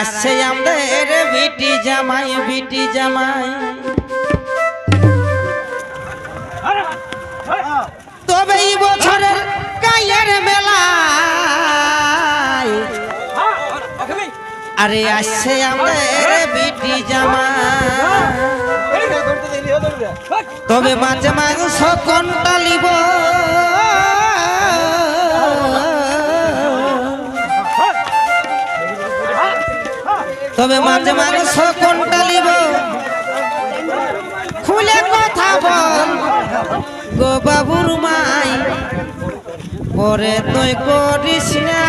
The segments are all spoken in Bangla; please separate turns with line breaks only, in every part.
আসছে আমাদের বিটি জামাই বিটি জামাই। তবে এই বছরের গায়ের মেলায় আরে আসছে আমাদের বিটি জামাই। তবে মাঝে মাংস কোনটা লিব তবে মাঝে মাঝে কোনটা লিব খুলে কথা বল। গো বাবুর মাই, পরে তুই করিস না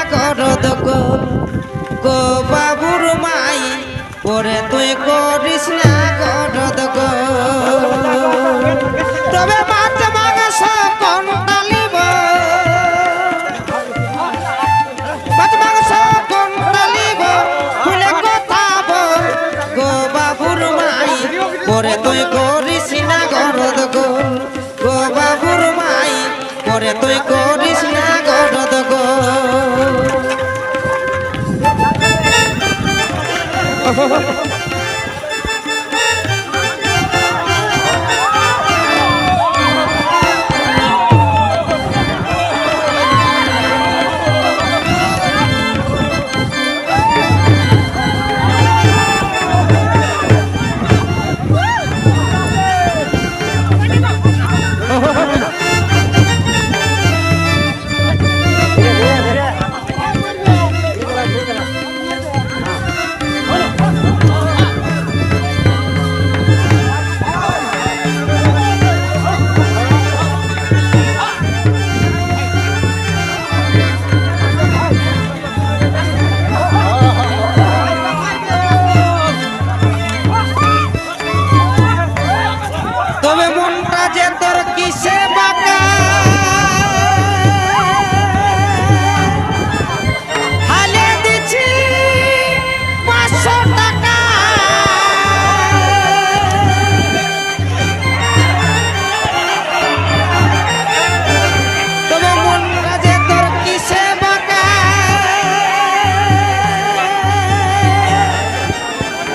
পরে তুই করিস না গরদ গো। ও মনটা যে তোর কিসে
বাকা?